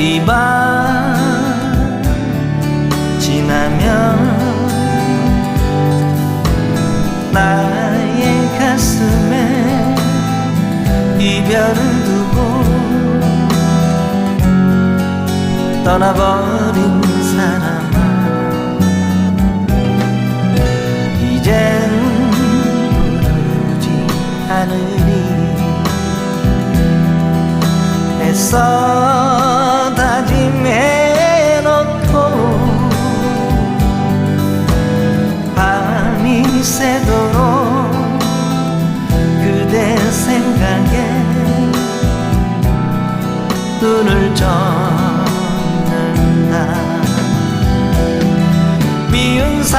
이 밤 지나면 나의 가슴에 이별을 두고 떠나버린 사람아. 이젠 부르지 않으리 애써 밤이 새도록 그대 생각에 눈을 져